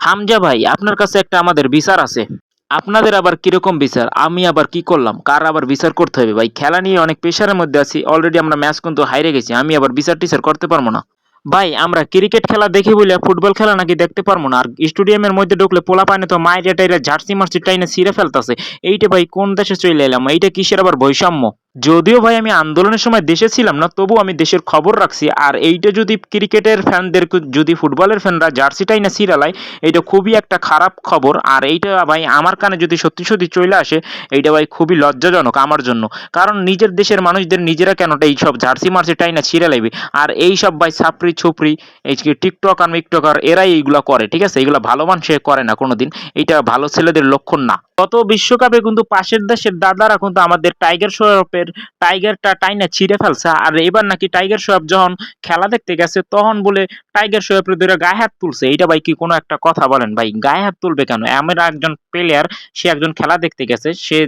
হামজা ভাই, আপনার কাছে একটা আমাদের বিচার আছে। আপনাদের আবার কীরকম বিচার? আমি আবার কি করলাম? কার আবার বিচার করতে হবে ভাই? খেলা নিয়ে অনেক প্রেশারের মধ্যে আছি। অলরেডি আমরা ম্যাচ কিন্তু হাইরে গেছি। আমি আবার বিচার টিচার করতে পারব না। ভাই, আমরা ক্রিকেট খেলা দেখি বলে ফুটবল খেলা নাকি দেখতে পারব না। আর স্টেডিয়ামের মধ্যে ঢুকলে পোলা পায় না তো মায়ের টাইরা জার্সি মার্সি টাইনে ছিঁড়ে ফেলতেছে। এইটা ভাই কোন দেশে চলে এলাম? এইটা কিসের আবার বৈষম্য? যদিও ভাই আমি আন্দোলনের সময় দেশে ছিলাম না তবু আমি দেশের খবর রাখছি। আর এইটা যদি ক্রিকেটের ফ্যানদের যদি ফুটবলের ফ্যানরা জার্সি টাইনে ছিঁড়ালায় এইটা খুবই একটা খারাপ খবর। আর এইটা ভাই আমার কানে যদি সত্যি সত্যি চলে আসে, এইটা ভাই খুবই লজ্জাজনক আমার জন্য। কারণ নিজের দেশের মানুষদের নিজেরা কেন এইসব জার্সি মার্সি টাইনা ছিঁড়ে লাগবে আর এই সব ভাই ছাপরি ছুপরি এই টিকটক আর মিকটকার এরাই এইগুলা করে, ঠিক আছে? এইগুলা ভালো মানুষে করে না কোনোদিন। এটা ভালো ছেলেদের লক্ষণ না। গত বিশ্বকাপে কিন্তু পাশের দেশের দাদারা কিন্তু আমাদের টাইগার শরফের টাইগারটা টাইনা ছিঁড়ে ফেলছে। আর এবার নাকি টাইগার শরফ যখন খেলা দেখতে গেছে, তখন বলে টাইগার শরফের ধরে গায়ে হাত তুলছে। এটা ভাই কি কোনো একটা কথা বলেন ভাই? গায়ে হাত তুলবে কেন? আমরা একজন প্লেয়ার সে একজন খেলা দেখতে গেছে, সে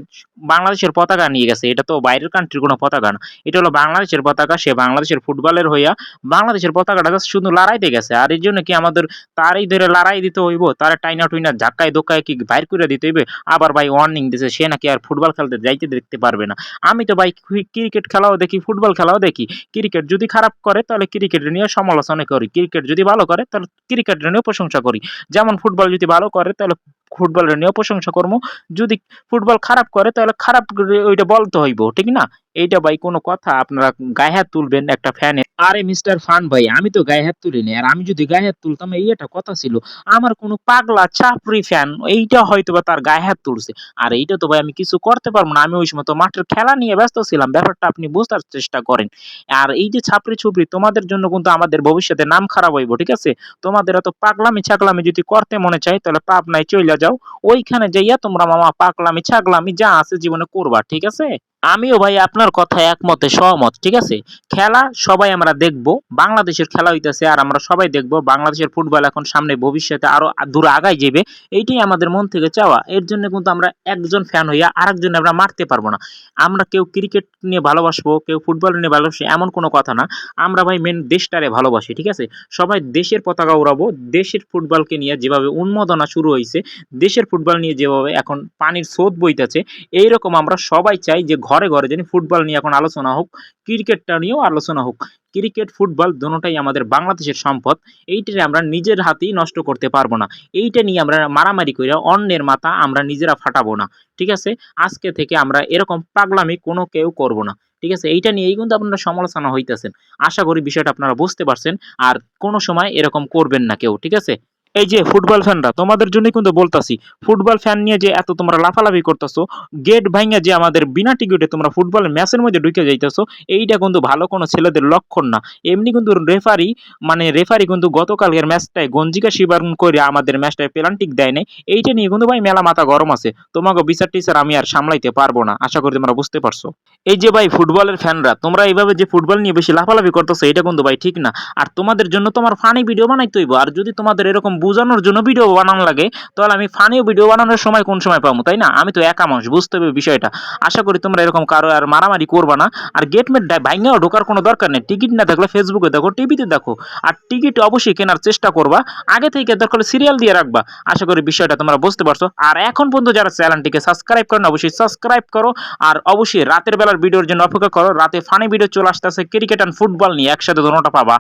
বাংলাদেশের পতাকা নিয়ে গেছে। এটা তো বাইরের কান্ট্রির কোনো পতাকা না। এটা হলো বাংলাদেশের পতাকা, সে বাংলাদেশের ফুটবলের হইয়া বাংলাদেশের পতাকাটা just শুধু লড়াইতে গেছে। আর এর জন্য কি আমাদের তারই ধরে লড়াই দিতে হইব? তারা টাইনা টুইনা ধাক্কায় ধোক্কায় কি বাইর করে দিতে হইবে? আবার ভাই ওয়ার্নিং দিছে, সে নাকি আর ফুটবল খেলতে যাইতে দেখতে পারবে না। আমি তো ভাই ক্রিকেট খেলাও দেখি, ফুটবল খেলাও দেখি। ক্রিকেট যদি খারাপ করে, তাহলে ক্রিকেট নিয়ে সমালোচনা করি। ক্রিকেট যদি ভালো করে, তাহলে ক্রিকেট নিয়েও প্রশংসা করি। যেমন ফুটবল যদি ভালো করে, তাহলে ফুটবলের নিয়েও প্রশংসা করব। যদি ফুটবল খারাপ করে, তাহলে খারাপ ওইটা বলতে হইব, ঠিক না? এইটা ভাই কোনো কথা, আপনারা গায়ে হাত তুলবেন একটা ফ্যানে আরে মিস্টার ফান ভাই, আমি তো গায়ে হাত তুলিনি, আর আমি যদি গায়ে হাত তুলতাম, এই একটা কথা ছিল, আমার কোনো পাগলা চাপরি ফ্যান এইটা হয়তো বা তার গায়ে হাত তুলছে। আর এইটা তো ভাই আমি কিছু করতে পারব না, আমি ওই সময় তো মাঠের খেলা নিয়ে ব্যস্ত ছিলাম, ব্যাপারটা আপনি বুঝতে চেষ্টা করেন। আর এই যে ছাপরি ছুপরি তোমাদের জন্য কিন্তু আমাদের ভবিষ্যতে নাম খারাপ হইব, ঠিক আছে? তোমাদের এত পাগলামি ছাগলামি যদি করতে মনে চাই, তাহলে পাবনায় চলে যাও, ওইখানে যাইয়া তোমরা মামা পাগলামি ছাগলামি যা আছে জীবনে করবা, ঠিক আছে? আমিও ভাই আপনার কথায় একমতে, সহমত, ঠিক আছে? খেলা সবাই আমরা দেখব, বাংলাদেশের খেলা হইতেছে আর আমরা সবাই দেখব, বাংলাদেশের ফুটবল এখন সামনে ভবিষ্যতে আরও দূর আগায় যাবে, এইটাই আমাদের মন থেকে চাওয়া। এর জন্য কিন্তু আমরা একজন ফ্যান হইয়া আরেকজন আমরা মারতে পারব না। আমরা কেউ ক্রিকেট নিয়ে ভালোবাসবো, কেউ ফুটবল নিয়ে ভালোবাসি, এমন কোনো কথা না। আমরা ভাই মেন দেশটারে ভালোবাসি, ঠিক আছে? সবাই দেশের পতাকা উড়াবো, দেশের ফুটবলকে নিয়ে যেভাবে উন্মোদনা শুরু হয়েছে দেশের ফুটবল নিয়ে যেভাবে এখন পানির স্রোত বইতেছে, এইরকম আমরা সবাই চাই যে ঘরে ঘরে যেন ফুটবল নিয়ে এখন আলোচনা হোক, ক্রিকেটটা নিয়েও আলোচনা হোক, ক্রিকেট ফুটবল দুটোটাই আমাদের বাংলাদেশের সম্পদ এইটারে আমরা নিজের হাতেই নষ্ট করতে পারব না। এইটা নিয়ে আমরা মারামারি করে অন্যের মাথা আমরা নিজেরা ফাটাবো না, ঠিক আছে? আজকে থেকে আমরা এরকম পাগলামি কোনো কেউ করব না, ঠিক আছে? এইটা নিয়েই কিন্তু আপনারা সমালোচনা হইতেছেন। আশা করি বিষয়টা আপনারা বুঝতে পারছেন, আর কোনো সময় এরকম করবেন না কেউ, ঠিক আছে? এই যে ফুটবল ফ্যানরা, তোমাদের জন্যই কিন্তু বলতাছি, ফুটবল ফ্যান নিয়ে যে এত তোমরা লাফালাফি করতেছো গেট ভাঙা যে আমাদের বিনা টিকিটে তোমরা ফুটবলের ম্যাচের মধ্যে ঢুকে যাইতেছো, এইটা কিন্তু ভালো কোনো ছেলেদের লক্ষণ না। এমনি কিন্তু রেফারি মানে রেফারি কিন্তু গতকালকের ম্যাচটায় গঞ্জিকা শিবারণ করে আমাদের ম্যাচটায় পেনাল্টিক দেয় নাই, এইটা নিয়ে কিন্তু ভাই মেলা মাথা গরম আছে। তোমাকে বিচার টিচার আমি আর সামলাইতে পারব না, আশা করি তোমরা বুঝতে পারছ। এই যে ভাই ফুটবলের ফ্যানরা, তোমরা এইভাবে যে ফুটবল নিয়ে বেশি লাফালাফি করতেছো এটা কিন্তু ভাই ঠিক না। আর তোমাদের জন্য তোমার ফানি ভিডিও বানাইতে হইব, আর যদি তোমাদের এরকম বোঝানোর জন্য ভিডিও বানানো লাগে, তাহলে আমি ফানিও ভিডিও বানানোর সময় কোন সময় পাবো, তাই না? আমি তো একা মানুষ, বুঝতে হবে বিষয়টা। আশা করি তোমরা এরকম কারও আর মারামারি করবা না। আর গেটমেট ভাঙাও ঢোকার কোনো দরকার নেই। টিকিট না থাকলে ফেসবুকে দেখো টিভিতে দেখো। আর টিকিট অবশ্যই কেনার চেষ্টা করবা। আগে থেকে দরকার সিরিয়াল দিয়ে রাখবা। আশা করি বিষয়টা তোমরা বুঝতে পারছ। আর এখন পর্যন্ত যারা চ্যানেলটিকে সাবস্ক্রাইব করেন, অবশ্যই সাবস্ক্রাইব করো। আর অবশ্যই রাতের বেলার ভিডিওর জন্য অপেক্ষা করো। রাতে ফানি ভিডিও চলে আসতেছে ক্রিকেট অ্যান্ড ফুটবল নিয়ে একসাথে দোনোটা পাবা।